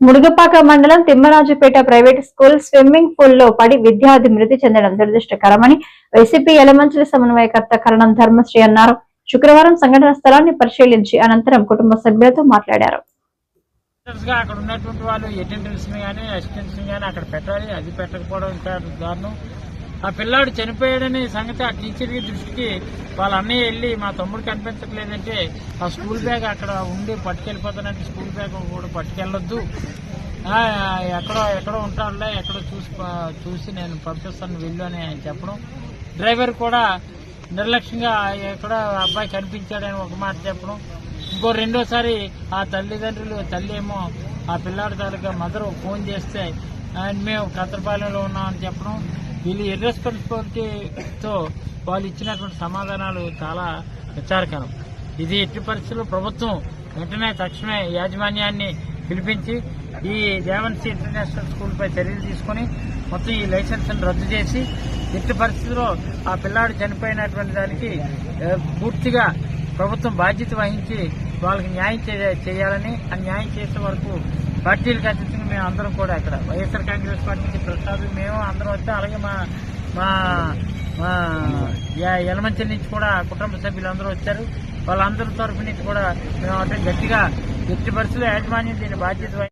ముడుగపాక మండలం Thimmarajupeta private school swimming పూల్లో పడి విద్యార్థి మృతి చెందడం దురదృష్టకరమని వైసీపీ యలమంచిలి సమన్వయకర్త కరణం ధర్మశ్రీ అన్నారు. శుక్రవారం సంఘటన స్థలాన్ని పరిశీలించి అనంతరం కుటుంబ సభ్యులతో మాట్లాడారు. అక్కడ ఉన్నటువంటి వాళ్ళు అటెండెన్స్ కానీ అసిస్టెన్స్ కానీ అక్కడ పెట్టాలి. అది పెట్టకపోవడం ఇంకా దారుణం. ఆ పిల్లాడు చనిపోయాడనే సంగతి ఆ టీచర్ దృష్టికి వాళ్ళ అన్నయ్య వెళ్ళి మా తమ్ముడు కనిపించట్లేదంటే ఆ స్కూల్ బ్యాగ్ అక్కడ ఉండి పట్టుకెళ్ళిపోతానంటే స్కూల్ బ్యాగ్ కూడా పట్టుకెళ్ళొద్దు. ఎక్కడో ఎక్కడో ఉంటాడులే ఎక్కడో చూసి చూసి నేను పంపిస్తాను వెళ్ళు అని ఆయన చెప్పడం. డ్రైవర్ కూడా నిర్లక్ష్యంగా ఎక్కడ అబ్బాయి కనిపించాడని ఒక మాట చెప్పడం. ఇంకో రెండోసారి ఆ తల్లిదండ్రులు తల్లి ఏమో ఆ పిల్లాడి తాలూకా మదర్ ఫోన్ చేస్తే ఆయన మేము కత్తరపాలెంలో ఉన్నామని చెప్పడం. వీళ్ళు ఇర్రెస్పాన్సిబిలిటీతో వాళ్ళు ఇచ్చినటువంటి సమాధానాలు చాలా విచారకరం ఇది ఎట్టి పరిస్థితుల్లో ప్రభుత్వం వెంటనే తక్షణమే యాజమాన్యాన్ని పిలిపించి ఈ దేవన్సీ ఇంటర్నేషనల్ స్కూల్ పై చర్యలు తీసుకుని మొత్తం ఈ లైసెన్స్ను రద్దు చేసి ఎట్టి పరిస్థితుల్లో ఆ పిల్లాడు చనిపోయినటువంటి దానికి పూర్తిగా ప్రభుత్వం బాధ్యత వహించి వాళ్ళకి న్యాయం చేయాలని ఆ న్యాయం చేసే వరకు పార్టీలకు అతీతంగా మేము అందరం కూడా ఇక్కడ వైఎస్ఆర్ కాంగ్రెస్ పార్టీకి ప్రసాద్ మేము అందరం వచ్చాం అలాగే మా మా మా యా- యలమంచి నుంచి కూడా కుటుంబ సభ్యులందరూ వచ్చారు. వాళ్ళందరి తరఫు నుంచి కూడా మేము అంటే గట్టిగా ఎట్టి పరిస్థితుల్లో యాజమాన్యం దీని బాధ్యత